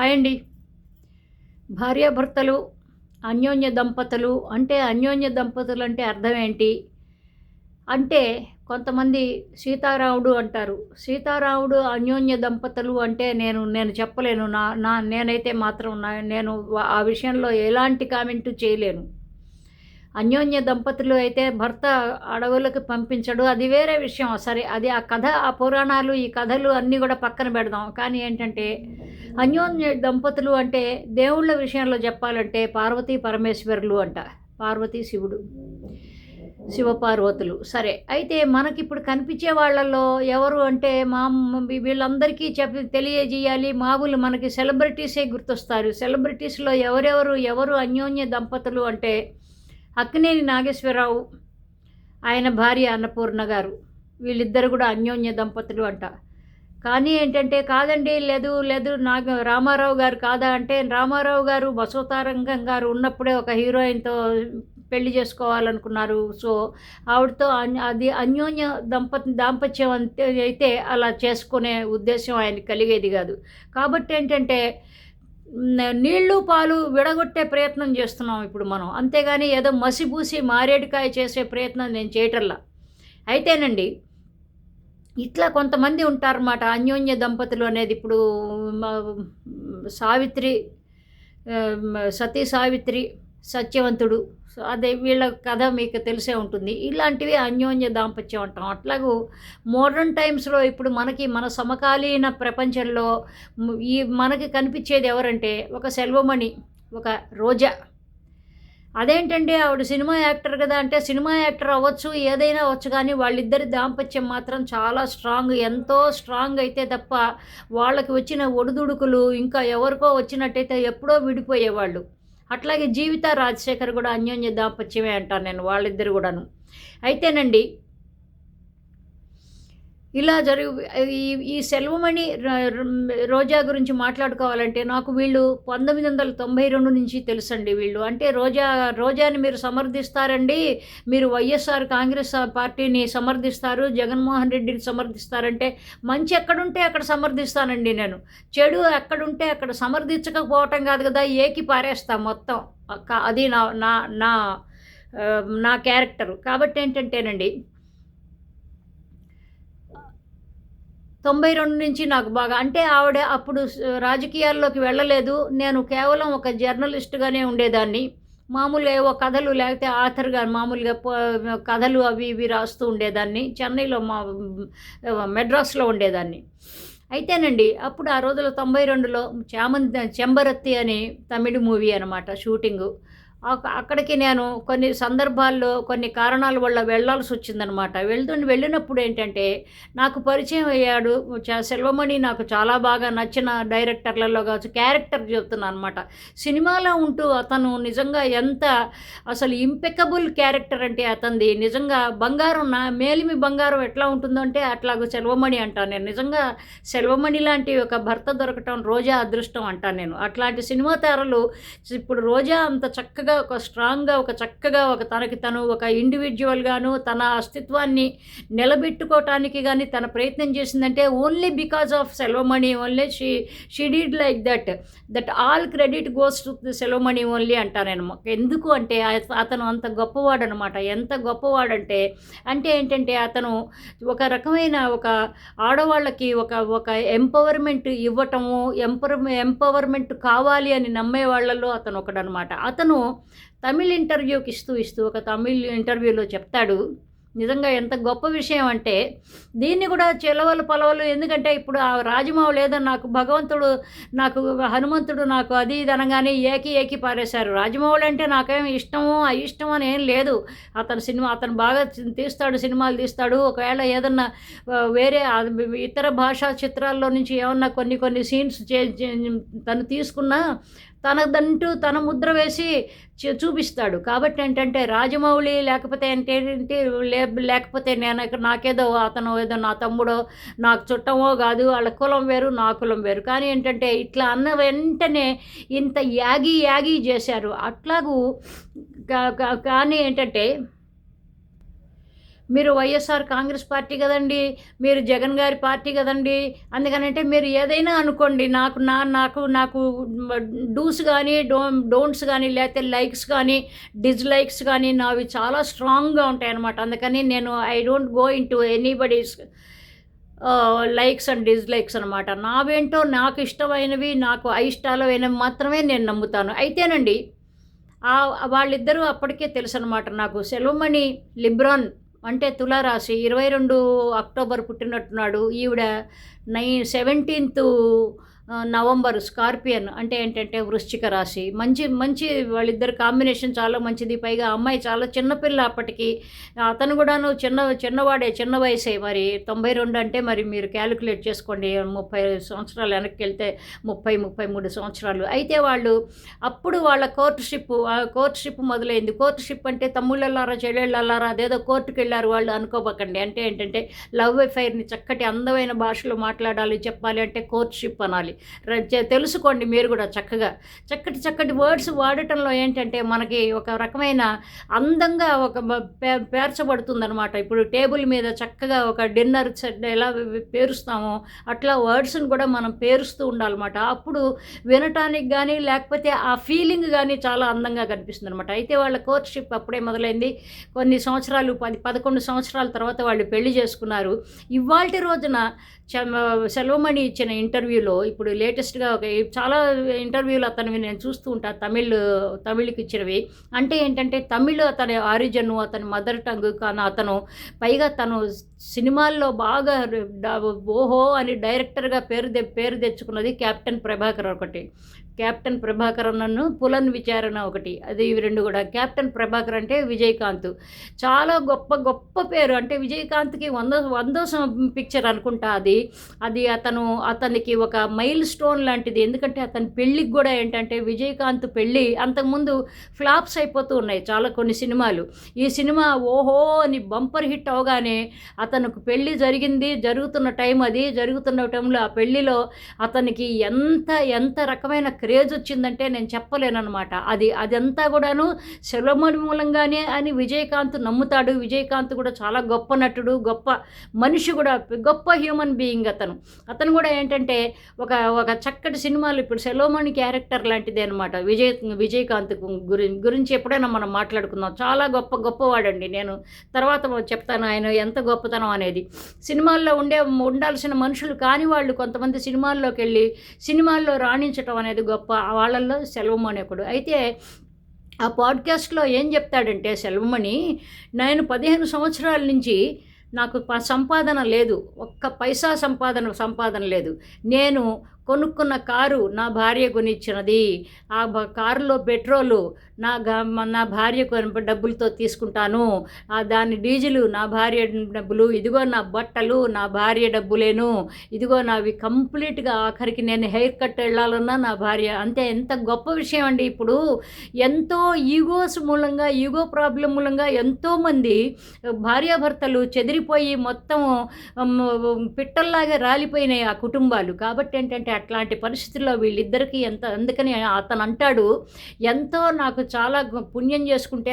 Hi అండి. భార్యాభర్తలు అన్యోన్య దంపతులు అంటే అన్యోన్య దంపతులు అంటే అర్థం ఏంటి? అంటే కొంతమంది సీతారాముడు అంటారు. సీతారాముడు అన్యోన్య దంపతులు అంటే నేను నేను చెప్పలేను. నా నా నేనైతే మాత్రం నా నేను ఆ విషయంలో ఎలాంటి కామెంటు చేయలేను. అన్యోన్య దంపతులు అయితే భర్త అడవులకు పంపించడు. అది వేరే విషయం. సరే అది ఆ కథ ఆ పురాణాలు ఈ కథలు అన్నీ కూడా పక్కన పెడదాం. కానీ ఏంటంటే అన్యోన్య దంపతులు అంటే దేవుళ్ళ విషయంలో చెప్పాలంటే పార్వతీ పరమేశ్వరులు అంట. పార్వతీ శివుడు. శివపార్వతులు. సరే అయితే మనకిప్పుడు కనిపించే వాళ్ళల్లో ఎవరు అంటే మా వీళ్ళందరికీ చెప్పి తెలియజేయాలి. మామూలు మనకి సెలబ్రిటీసే గుర్తొస్తారు. సెలబ్రిటీస్లో ఎవరెవరు ఎవరు అన్యోన్య దంపతులు అంటే అక్కినేని నాగేశ్వరరావు ఆయన భార్య అన్నపూర్ణ గారు. వీళ్ళిద్దరు కూడా అన్యోన్య దంపతులు అంట. కానీ ఏంటంటే కాదండి లేదు లేదు నాకు రామారావు గారు కాదా అంటే రామారావు గారు బసవతారంగం గారు ఉన్నప్పుడే ఒక హీరోయిన్తో పెళ్ళి చేసుకోవాలనుకున్నారు. సో ఆవిడతో అది అన్యోన్య దంపతి దాంపత్యం అంతే అయితే అలా చేసుకునే ఉద్దేశం ఆయన కలిగేది కాదు. కాబట్టి ఏంటంటే నీళ్ళు పాలు విడగొట్టే ప్రయత్నం చేస్తున్నాం ఇప్పుడు మనం. అంతేగాని ఏదో మసిపూసి మారేడుకాయ చేసే ప్రయత్నం నేను చేయటంలా. అయితేనండి ఇట్లా కొంతమంది ఉంటారన్నమాట. అన్యోన్య దంపతులు అనేది ఇప్పుడు సావిత్రి సతీ సావిత్రి సత్యవంతుడు అదే వీళ్ళ కథ మీకు తెలిసే ఉంటుంది. ఇలాంటివి అన్యోన్య దాంపత్యం అంటాం. అట్లాగూ మోడర్న్ టైమ్స్లో ఇప్పుడు మనకి మన సమకాలీన ప్రపంచంలో ఈ మనకి కనిపించేది ఎవరంటే ఒక సెల్వమణి ఒక రోజా. అదేంటండి? ఆవిడ సినిమా యాక్టర్ కదా అంటే సినిమా యాక్టర్ అవ్వచ్చు ఏదైనా అవ్వచ్చు కానీ వాళ్ళిద్దరి దాంపత్యం మాత్రం చాలా స్ట్రాంగ్ ఎంతో స్ట్రాంగ్ అయితే తప్ప వాళ్ళకి వచ్చిన ఒడిదుడుకులు ఇంకా ఎవరికో వచ్చినట్టయితే ఎప్పుడో విడిపోయేవాళ్ళు. అట్లాగే జీవిత రాజశేఖర్ కూడా అన్యోన్య దాంపత్యమే అంటాను నేను వాళ్ళిద్దరు కూడాను. అయితేనండి ఇలా జరుగు ఈ ఈ సెల్వమణి రోజా గురించి మాట్లాడుకోవాలంటే నాకు వీళ్ళు పంతొమ్మిది వందల తొంభై రెండు నుంచి తెలుసండి వీళ్ళు. అంటే రోజా రోజాని మీరు సమర్థిస్తారండి మీరు వైఎస్ఆర్ కాంగ్రెస్ పార్టీని సమర్థిస్తారు జగన్మోహన్ రెడ్డిని సమర్థిస్తారంటే మంచి ఎక్కడుంటే అక్కడ సమర్థిస్తానండి నేను. చెడు ఎక్కడుంటే అక్కడ సమర్థించకపోవటం కాదు కదా ఏకి పారేస్తా మొత్తం. అది నా నా నా నా క్యారెక్టరు. కాబట్టి ఏంటంటేనండి తొంభై రెండు నుంచి నాకు బాగా అంటే ఆవిడ అప్పుడు రాజకీయాల్లోకి వెళ్ళలేదు. నేను కేవలం ఒక జర్నలిస్ట్గానే ఉండేదాన్ని. మామూలుగా ఏవో కథలు లేకపోతే ఆథర్గా మామూలుగా కథలు అవి ఇవి రాస్తూ ఉండేదాన్ని. చెన్నైలో మా మెడ్రాస్లో ఉండేదాన్ని. అయితేనండి అప్పుడు ఆ రోజుల్లో తొంభై రెండులో చామంతి చెంబరత్తి అని తమిళ మూవీ అనమాట షూటింగు. అక్కడికి నేను కొన్ని సందర్భాల్లో కొన్ని కారణాల వల్ల వెళ్ళాల్సి వచ్చిందనమాట. వెళ్తుండి వెళ్ళినప్పుడు ఏంటంటే నాకు పరిచయం అయ్యాడు సెల్వమణి నాకు చాలా బాగా నచ్చిన డైరెక్టర్లలో కావచ్చు క్యారెక్టర్ చెప్తున్నాను అనమాట సినిమాలో ఉంటూ అతను నిజంగా ఎంత అసలు ఇంపెకబుల్ క్యారెక్టర్ అంటే అతనిది నిజంగా బంగారం నా మేలిమి బంగారం ఎట్లా ఉంటుందో అంటే అట్లాగ సెల్వమణి అంటాను నేను. నిజంగా సెల్వమణి లాంటి ఒక భర్త దొరకటం రోజా అదృష్టం అంటాను నేను. అట్లాంటి సినిమా తారలు ఇప్పుడు రోజా అంత చక్కగా చక్కగా ఒక స్ట్రాంగ్గా ఒక చక్కగా ఒక తనకి తను ఒక ఇండివిజువల్గాను తన అస్తిత్వాన్ని నిలబెట్టుకోవటానికి కానీ తన ప్రయత్నం చేసిందంటే only because of Selvamani only she she did like that that all credit goes to Selvamani only అంటాను ఎందుకు అంటే అతను అంత గొప్పవాడు అనమాట ఎంత గొప్పవాడంటే అంటే ఏంటంటే అతను ఒక రకమైన ఒక ఆడవాళ్ళకి ఒక ఒక ఎంపవర్మెంట్ ఇవ్వటము ఎంపవర్ ఎంపవర్మెంట్ కావాలి అని నమ్మే వాళ్ళలో అతను ఒకడనమాట అతను తమిళ్ ఇంటర్వ్యూకి ఇస్తూ ఇస్తూ ఒక తమిళ్ ఇంటర్వ్యూలో చెప్తాడు నిజంగా ఎంత గొప్ప విషయం అంటే దీన్ని కూడా చెలవలు పొలవలు ఎందుకంటే ఇప్పుడు ఆ రాజమౌళి లేదో నాకు భగవంతుడు నాకు హనుమంతుడు నాకు అది ఇది అనగానే ఏకి ఏకి పారేశారు. రాజమౌళి అంటే నాకేం ఇష్టమో అయిష్టమో అని ఏం లేదు. అతను సినిమా అతను బాగా తీస్తాడు సినిమాలు తీస్తాడు. ఒకవేళ ఏదన్నా వేరే ఇతర భాషా చిత్రాల్లో నుంచి ఏమన్నా కొన్ని కొన్ని సీన్స్ తను తీసుకున్నా తనదంటూ తన ముద్ర వేసి చూపిస్తాడు. కాబట్టి ఏంటంటే రాజమౌళి లేకపోతే ఏంటంటే లేకపోతే నేను నాకేదో అతను ఏదో నా తమ్ముడో నాకు చుట్టమో కాదు వాళ్ళ కులం వేరు నా కులం వేరు. కానీ ఏంటంటే ఇట్లా అన్న వెంటనే ఇంత యాగి యాగి చేశారు. అట్లాగూ కానీ ఏంటంటే మీరు వైఎస్ఆర్ కాంగ్రెస్ పార్టీ కదండి మీరు జగన్ గారి పార్టీ కదండి అందుకనంటే మీరు ఏదైనా అనుకోండి నాకు నా నాకు నాకు డూస్ కానీ డో డోంట్స్ కానీ లేకపోతే లైక్స్ కానీ డిస్లైక్స్ కానీ నావి చాలా స్ట్రాంగ్గా ఉంటాయి అనమాట అందుకని నేను I don't go into anybody's likes and dislikes అనమాట నావేంటో నాకు ఇష్టమైనవి నాకు అయిష్టాలమైనవి మాత్రమే నేను నమ్ముతాను. అయితేనండి వాళ్ళిద్దరూ అప్పటికే తెలుసు అనమాట నాకు. సెలవుమణి లిబ్రాన్ అంటే తులారాశి ఇరవై రెండు అక్టోబర్ పుట్టినట్టున్నాడు. ఈవిడ నై సెవెంటీన్త్ నవంబర్ స్కార్పియన్ అంటే ఏంటంటే వృశ్చిక రాశి. మంచి మంచి వాళ్ళిద్దరు కాంబినేషన్ చాలా మంచిది. పైగా అమ్మాయి చాలా చిన్నపిల్ల అప్పటికి. అతను కూడాను చిన్న చిన్నవాడే చిన్న వయసే మరి. తొంభై రెండు అంటే మరి మీరు క్యాలిక్యులేట్ చేసుకోండి. ముప్పై సంవత్సరాలు వెనక్కి వెళ్తే ముప్పై ముప్పై మూడు సంవత్సరాలు. అయితే వాళ్ళు అప్పుడు వాళ్ళ కోర్టుషిప్ కోర్టుషిప్ మొదలైంది. కోర్టుషిప్ అంటే తమ్ముళ్ళల్లారా చెల్లెళ్ళల్లారా అదేదో కోర్టుకు వెళ్ళారు వాళ్ళు అనుకోబకండి. అంటే ఏంటంటే లవ్ ఎఫైర్ని చక్కటి అందమైన భాషలో మాట్లాడాలి చెప్పాలి అంటే కోర్టుషిప్ అనాలి. తెలుసుకోండి మీరు కూడా చక్కగా. చక్కటి చక్కటి వర్డ్స్ వాడటంలో ఏంటంటే మనకి ఒక రకమైన అందంగా ఒక పేర్చబడుతుంది అనమాట ఇప్పుడు టేబుల్ మీద చక్కగా ఒక డిన్నర్ ఎలా పేరుస్తామో అట్లా వర్డ్స్ని కూడా మనం పేరుస్తూ ఉండాలన్నమాట. అప్పుడు వినటానికి కానీ లేకపోతే ఆ ఫీలింగ్ కానీ చాలా అందంగా కనిపిస్తుంది అనమాట అయితే వాళ్ళ కోర్ట్షిప్ అప్పుడే మొదలైంది. కొన్ని సంవత్సరాలు పది పదకొండు సంవత్సరాల తర్వాత వాళ్ళు పెళ్ళి చేసుకున్నారు. ఇవాళ రోజున సెల్వమణి ఇచ్చిన ఇంటర్వ్యూలో ఇప్పుడు లేటెస్ట్గా ఒక చాలా ఇంటర్వ్యూలు అతనివి నేను చూస్తూ ఉంటాను తమిళ్ తమిళ్కి ఇచ్చినవి. అంటే ఏంటంటే తమిళ్ అతని ఆరిజన్ అతని మదర్ టంగ్ కానీ అతను పైగా తను సినిమాల్లో బాగా ఓహో అని డైరెక్టర్గా పేరు పేరు తెచ్చుకున్నది కెప్టెన్ ప్రభాకర్ ఒకటి. కెప్టెన్ ప్రభాకర్ నన్ను పులన్ విచారణ ఒకటి. అది ఇవి రెండు కూడా. కెప్టెన్ ప్రభాకర్ అంటే విజయకాంత్. చాలా గొప్ప గొప్ప పేరు. అంటే విజయకాంత్కి వంద వందో పిక్చర్ అనుకుంటా అది. అది అతను అతనికి ఒక మైల్ స్టోన్ లాంటిది. ఎందుకంటే అతని పెళ్ళికి కూడా ఏంటంటే విజయకాంత్ పెళ్ళి అంతకుముందు ఫ్లాప్స్ అయిపోతూ ఉన్నాయి చాలా కొన్ని సినిమాలు. ఈ సినిమా ఓహో అని బంపర్ హిట్ అవగానే అతనికి పెళ్ళి జరిగింది జరుగుతున్న టైం అది. జరుగుతున్న టైంలో ఆ పెళ్ళిలో అతనికి ఎంత ఎంత రకమైన క్రేజ్ వచ్చిందంటే నేను చెప్పలేనమాట అది అదంతా కూడాను సెలవుమణి మూలంగానే అని విజయకాంత్ నమ్ముతాడు. విజయకాంత్ కూడా చాలా గొప్ప నటుడు గొప్ప మనిషి కూడా గొప్ప హ్యూమన్ బీయింగ్ అతను. అతను కూడా ఏంటంటే ఒక ఒక చక్కటి సినిమాలు ఇప్పుడు సెలవుమణి క్యారెక్టర్ లాంటిదే అనమాట విజయ్ విజయకాంత్ గురి గురించి ఎప్పుడైనా మనం మాట్లాడుకుందాం. చాలా గొప్ప గొప్పవాడండి. నేను తర్వాత చెప్తాను ఆయన ఎంత గొప్పతనం అనేది. సినిమాల్లో ఉండే ఉండాల్సిన మనుషులు కాని వాళ్ళు కొంతమంది సినిమాల్లోకి వెళ్ళి సినిమాల్లో రాణించటం అనేది గొప్ప వాళ్ళల్లో సెలవుమణి ఒకడు. అయితే ఆ పాడ్కాస్ట్లో ఏం చెప్తాడంటే సెల్వమణి నేను పదిహేను సంవత్సరాల నుంచి నాకు సంపాదన లేదు. ఒక్క పైసా సంపాదన సంపాదన లేదు. నేను కొనుక్కున్న కారు నా భార్య కొనిచ్చినది. ఆ కారులో పెట్రోలు నా నా భార్య డబ్బులతో తీసుకుంటాను. దాని డీజిలు నా భార్య డబ్బులు ఇదిగో నా బట్టలు నా భార్య డబ్బులేను. ఇదిగో నావి కంప్లీట్గా ఆఖరికి నేను హెయిర్ కట్ వెళ్ళాలన్నా నా భార్య. అంతే ఎంత గొప్ప విషయం అండి ఇప్పుడు. ఎంతో ఈగోస్ మూలంగా ఈగో ప్రాబ్లం మూలంగా ఎంతోమంది భార్యాభర్తలు చెదిరిపోయి మొత్తం పిట్టల్లాగా రాలిపోయినాయి ఆ కుటుంబాలు. కాబట్టి ఏంటంటే అట్లాంటి పరిస్థితుల్లో వీళ్ళిద్దరికీ ఎంత అందుకని అతను అంటాడు ఎంతో నాకు చాలా పుణ్యం చేసుకుంటే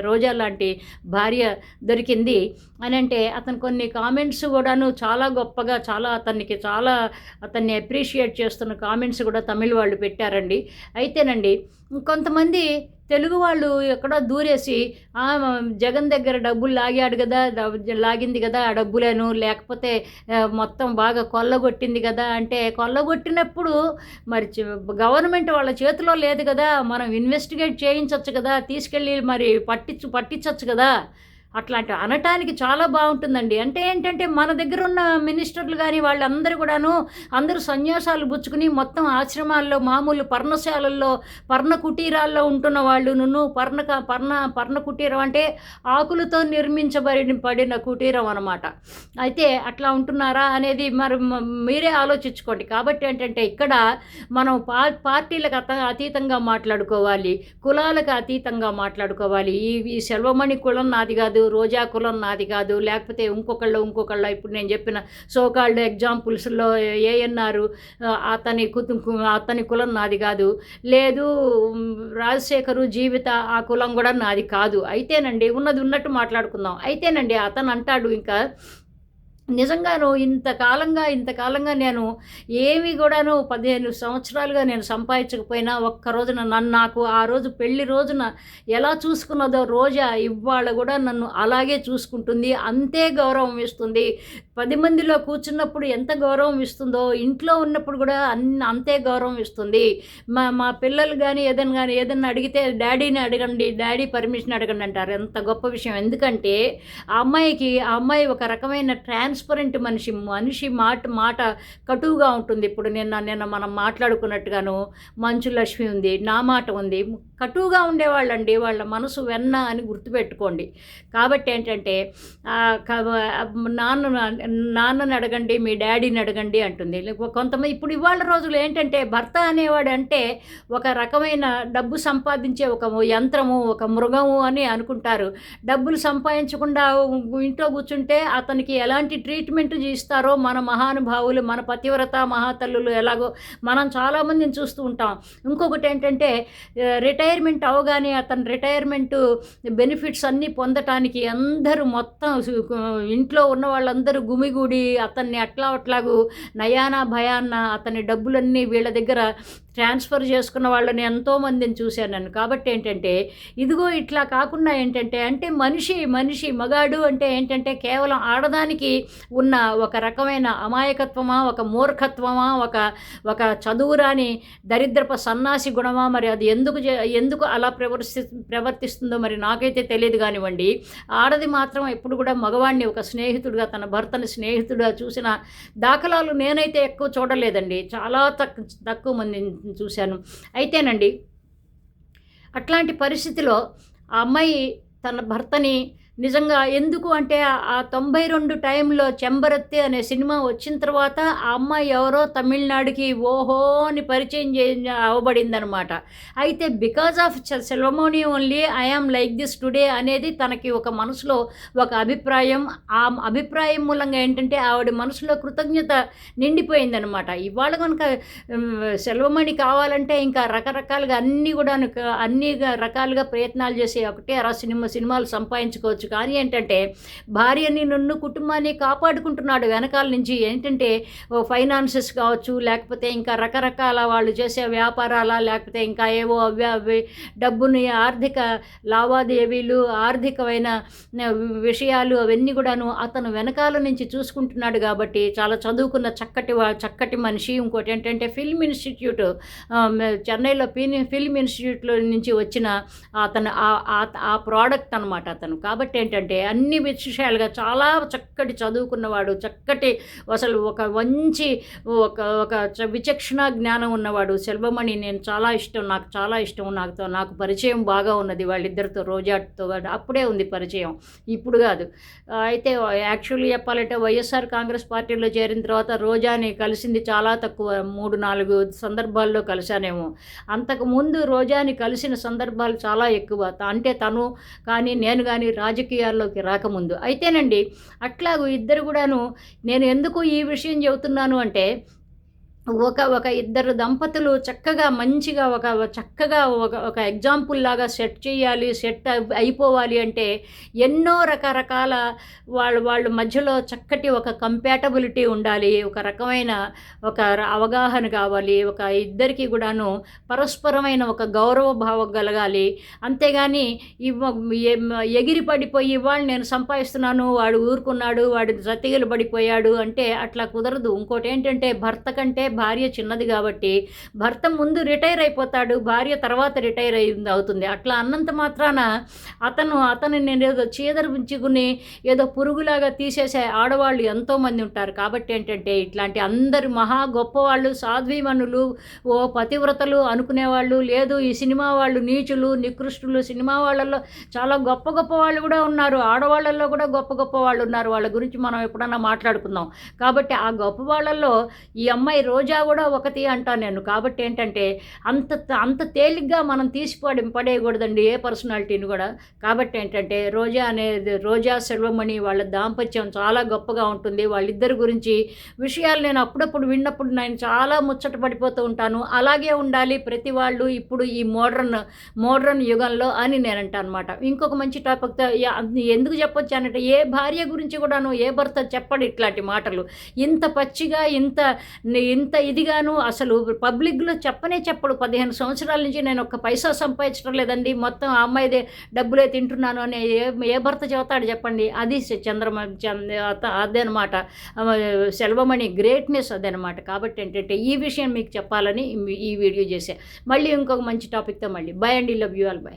రోజా లాంటి భార్య దొరికింది అని అంటే అతను కొన్ని కామెంట్స్ కూడాను చాలా గొప్పగా చాలా అతనికి చాలా అతన్ని అప్రిషియేట్ చేస్తున్న కామెంట్స్ కూడా తమిళ వాళ్ళు పెట్టారండి. అయితేనండి కొంతమంది తెలుగు వాళ్ళు ఎక్కడో దూరేసి జగన్ దగ్గర డబ్బులు లాగాడు కదా లాగింది కదా ఆ డబ్బులేను లేకపోతే మొత్తం బాగా కొల్లగొట్టింది కదా అంటే కొల్లగొట్టినప్పుడు మరి గవర్నమెంట్ వాళ్ళ చేతిలో లేదు కదా మనం ఇన్వెస్టిగేట్ చేయించవచ్చు కదా తీసుకెళ్ళి మరి పట్టించు పట్టించవచ్చు కదా. అట్లాంటి అనటానికి చాలా బాగుంటుందండి. అంటే ఏంటంటే మన దగ్గర ఉన్న మినిస్టర్లు కానీ వాళ్ళందరూ కూడాను అందరూ సన్యాసాలు పుచ్చుకుని మొత్తం ఆశ్రమాల్లో మామూలు పర్ణశాలల్లో పర్ణ కుటీరాల్లో ఉంటున్న వాళ్ళు నువ్వు పర్ణ పర్ణ పర్ణ కుటీరం అంటే ఆకులతో నిర్మించబడి పడిన కుటీరం అనమాట అయితే అట్లా ఉంటున్నారా అనేది మరి మీరే ఆలోచించుకోండి. కాబట్టి ఏంటంటే ఇక్కడ మనం పా పార్టీలకు అత అతీతంగా మాట్లాడుకోవాలి కులాలకు అతీతంగా మాట్లాడుకోవాలి. ఈ ఈ సెల్వమణి కులం నాది కాదు కాదు రోజా కులం నాది కాదు లేకపోతే ఇంకొకళ్ళు ఇంకొకళ్ళ. ఇప్పుడు నేను చెప్పిన సోకాళ్ళు ఎగ్జాంపుల్స్లో ఏఎన్ఆర్ అతని కుతు అతని కులం నాది కాదు. లేదు రాజశేఖరు జీవిత ఆ కులం కూడా నాది కాదు. అయితేనండి ఉన్నది ఉన్నట్టు మాట్లాడుకుందాం. అయితేనండి అతను అంటాడు ఇంకా నిజంగాను ఇంతకాలంగా ఇంతకాలంగా నేను ఏమి కూడాను పదిహేను సంవత్సరాలుగా నేను సంపాదించకపోయినా ఒక్క రోజున నన్ను నాకు ఆ రోజు పెళ్ళి రోజున ఎలా చూసుకున్నదో రోజా ఇవాళ కూడా నన్ను అలాగే చూసుకుంటుంది. అంతే గౌరవం ఇస్తుంది. పది మందిలో కూర్చున్నప్పుడు ఎంత గౌరవం ఇస్తుందో ఇంట్లో ఉన్నప్పుడు కూడా అన్ అంతే గౌరవం ఇస్తుంది. మా మా పిల్లలు కానీ ఏదైనా కానీ ఏదైనా అడిగితే డాడీని అడగండి డాడీ పర్మిషన్ అడగండి అంటారు. ఎంత గొప్ప విషయం. ఎందుకంటే ఆ అమ్మాయికి ఆ అమ్మాయి ఒక రకమైన ట్రాన్స్పరెంట్ మనిషి మనిషి మాట మాట కటువుగా ఉంటుంది. ఇప్పుడు నిన్న నిన్న మనం మాట్లాడుకున్నట్టుగాను మంచు లక్ష్మి ఉంది నా మాట ఉంది. కటువుగా ఉండేవాళ్ళండి వాళ్ళ మనసు వెన్న అని గుర్తుపెట్టుకోండి. కాబట్టి ఏంటంటే నాన్న నాన్నని అడగండి మీ డాడీని అడగండి అంటుంది. కొంతమంది ఇప్పుడు ఇవాళ రోజులు ఏంటంటే భర్త అనేవాడు అంటే ఒక రకమైన డబ్బు సంపాదించే ఒక యంత్రము ఒక మృగము అని అనుకుంటారు. డబ్బులు సంపాదించకుండా ఇంట్లో కూర్చుంటే అతనికి ఎలాంటి ట్రీట్మెంట్ ఇస్తారో మన మహానుభావులు మన పతివ్రత మహాతల్లులు ఎలాగో మనం చాలామందిని చూస్తూ ఉంటాం. ఇంకొకటి ఏంటంటే రిటైర్మెంట్ అవగానే అతను రిటైర్మెంట్ బెనిఫిట్స్ అన్నీ పొందటానికి అందరూ మొత్తం ఇంట్లో ఉన్న వాళ్ళందరూ గుమిగూడి అతన్ని అట్లా అట్లాగూ నయానా భయాన్న అతని డబ్బులన్నీ వీళ్ళ దగ్గర ట్రాన్స్ఫర్ చేసుకున్న వాళ్ళని ఎంతోమందిని చూశాను నేను. కాబట్టి ఏంటంటే ఇదిగో ఇట్లా కాకుండా ఏంటంటే అంటే మనిషి మనిషి మగాడు అంటే ఏంటంటే కేవలం ఆడదానికి ఉన్న ఒక రకమైన అమాయకత్వమా ఒక మూర్ఖత్వమా ఒక ఒక చదువురాని దరిద్రప సన్నాసి గుణమా మరి అది ఎందుకు చే- ఎందుకు అలా ప్రవర్తి ప్రవర్తిస్తుందో మరి నాకైతే తెలియదు కానివ్వండి. ఆడది మాత్రం ఎప్పుడు కూడా మగవాడిని ఒక స్నేహితుడిగా తన భర్తని స్నేహితుడిగా చూసిన దాఖలాలు నేనైతే ఎక్కువ చూడలేదండి. చాలా తక్కువ తక్కువ మంది చూశాను. అయితేనండి అట్లాంటి పరిస్థితిలో ఆ అమ్మాయి తన భర్తని నిజంగా ఎందుకు అంటే ఆ- తొంభై రెండు టైంలో చెంబరత్తి అనే సినిమా వచ్చిన తర్వాత ఆ అమ్మాయి ఎవరో తమిళనాడుకి ఓహో అని పరిచయం చే అవ్వబడిందనమాట అయితే because of Selvamani only I am like this today అనేది తనకి ఒక మనసులో ఒక అభిప్రాయం. ఆ అభిప్రాయం మూలంగా ఏంటంటే ఆవిడ మనసులో కృతజ్ఞత నిండిపోయిందనమాట ఇవాళ కనుక ఉమ్, కావాలంటే ఇంకా రకరకాలుగా అన్నీ కూడా అన్ని రకాలుగా ప్రయత్నాలు చేసి ఒకటే అరా సినిమా సినిమాలు సంపాదించుకోవచ్చు కానీ ఏంటంటే భార్యని నన్ను కుటుంబాన్ని కాపాడుకుంటున్నాడు వెనకాల నుంచి. ఏంటంటే ఫైనాన్సెస్ కావచ్చు లేకపోతే ఇంకా రకరకాల వాళ్ళు చేసే వ్యాపారాల లేకపోతే ఇంకా ఏవో అవి డబ్బుని ఆర్థిక లావాదేవీలు ఆర్థికమైన విషయాలు అవన్నీ కూడాను అతను వెనకాల నుంచి చూసుకుంటున్నాడు కాబట్టి చాలా చదువుకున్న చక్కటి చక్కటి మనిషి. ఇంకోటి ఏంటంటే ఫిల్మ్ ఇన్స్టిట్యూట్ చెన్నైలో ఫిల్మ్ ఫిల్మ్ ఇన్స్టిట్యూట్లో నుంచి వచ్చిన అతను ఆ- ఆ ప్రోడక్ట్ అనమాట అతను. కాబట్టి ఏంటంటే అన్ని విషయాలుగా చాలా చక్కటి చదువుకున్నవాడు చక్కటి అసలు ఒక మంచి ఒక ఒక చ- విచక్షణ జ్ఞానం ఉన్నవాడు. సెల్వమణి నేను చాలా ఇష్టం నాకు చాలా ఇష్టం నాకు నాకు పరిచయం బాగా ఉన్నది వాళ్ళిద్దరితో రోజాతో అప్పుడే ఉంది పరిచయం. ఇప్పుడు కాదు. అయితే యాక్చువల్లీ చెప్పాలంటే వైఎస్ఆర్ కాంగ్రెస్ పార్టీలో చేరిన తర్వాత రోజాని కలిసింది చాలా తక్కువ మూడు నాలుగు సందర్భాల్లో కలిశానేమో. అంతకు ముందు రోజాని కలిసిన సందర్భాలు చాలా ఎక్కువ. త- అంటే తను కానీ నేను కానీ రాజకీయాల్లోకి రాకముందు. అయితేనండి అట్లాగూ ఇద్దరు కూడాను నేను ఎందుకు ఈ విషయం చెబుతున్నాను అంటే ఒక ఒక ఇద్దరు దంపతులు చక్కగా మంచిగా ఒక చక్కగా ఒక ఒక ఎగ్జాంపుల్ లాగా సెట్ చేయాలి సెట్ అయిపోవాలి అంటే ఎన్నో రకరకాల వాళ్ళ వాళ్ళ మధ్యలో చక్కటి ఒక కంపాటబిలిటీ ఉండాలి. ఒక రకమైన ఒక అవగాహన కావాలి. ఒక ఇద్దరికి కూడాను పరస్పరమైన ఒక గౌరవ భావం కలగాలి. అంతేగాని ఎగిరి పడిపోయి వాళ్ళు నేను సంపాదిస్తున్నాను వాడు ఊరుకున్నాడు వాడు రతిగలు పడిపోయాడు అంటే అట్లా కుదరదు. ఇంకోటి ఏంటంటే భర్త కంటే భార్య చిన్నది కాబట్టి భర్త ముందు రిటైర్ అయిపోతాడు భార్య తర్వాత రిటైర్ అయింది అవుతుంది. అట్లా అన్నంత మాత్రాన అతను అతను నేను ఏదో చీదరించుకుని ఏదో పురుగులాగా తీసేసే ఆడవాళ్ళు ఎంతోమంది ఉంటారు. కాబట్టి ఏంటంటే ఇట్లాంటి అందరు మహా గొప్పవాళ్ళు సాధ్వీమణులు ఓ పతివ్రతలు అనుకునేవాళ్ళు లేదు ఈ సినిమా వాళ్ళు నీచులు నికృష్టులు సినిమా వాళ్ళల్లో చాలా గొప్ప గొప్ప వాళ్ళు కూడా ఉన్నారు. ఆడవాళ్ళల్లో కూడా గొప్ప గొప్ప వాళ్ళు ఉన్నారు. వాళ్ళ గురించి మనం ఎప్పుడన్నా మాట్లాడుకుందాం. కాబట్టి ఆ గొప్ప వాళ్ళల్లో ఈ అమ్మాయి రోజు రోజా కూడా ఒకటి అంటాను నేను. కాబట్టి ఏంటంటే అంత అంత తేలిగ్గా మనం తీసి పడేయకూడదండి ఏ పర్సనాలిటీని కూడా. కాబట్టి ఏంటంటే రోజా అనేది రోజా సెల్వమణి వాళ్ళ దాంపత్యం చాలా గొప్పగా ఉంటుంది. వాళ్ళిద్దరి గురించి విషయాలు నేను అప్పుడప్పుడు విన్నప్పుడు నేను చాలా ముచ్చట పడిపోతూ ఉంటాను. అలాగే ఉండాలి ప్రతి వాళ్ళు ఇప్పుడు ఈ మోడ్రన్ మోడ్రన్ యుగంలో అని నేను అంటాను అనమాట ఇంకొక మంచి టాపిక్తో ఎందుకు చెప్పొచ్చు అంటే ఏ భార్య గురించి కూడాను ఏ భర్త చెప్పడు ఇట్లాంటి మాటలు. ఇంత పచ్చిగా ఇంత ఇంత ఇదిగాను అసలు పబ్లిక్లో చెప్పనే చెప్పడు. పదిహేను సంవత్సరాల నుంచి నేను ఒక పైసా సంపాదించడం లేదండి. మొత్తం ఆ అమ్మాయిదే డబ్బులే తింటున్నాను అని ఏ ఏ భర్త చెబుతాడు చెప్పండి. అది చంద్రమ అదనమాట. సెల్వమణి గ్రేట్నెస్ అదనమాట. కాబట్టి ఏంటంటే ఈ విషయం మీకు చెప్పాలని ఈ వీడియో చేసే మళ్ళీ ఇంకొక మంచి టాపిక్తో మళ్ళీ. Bye and. ఈ లవ్ యూ ఆల్. బై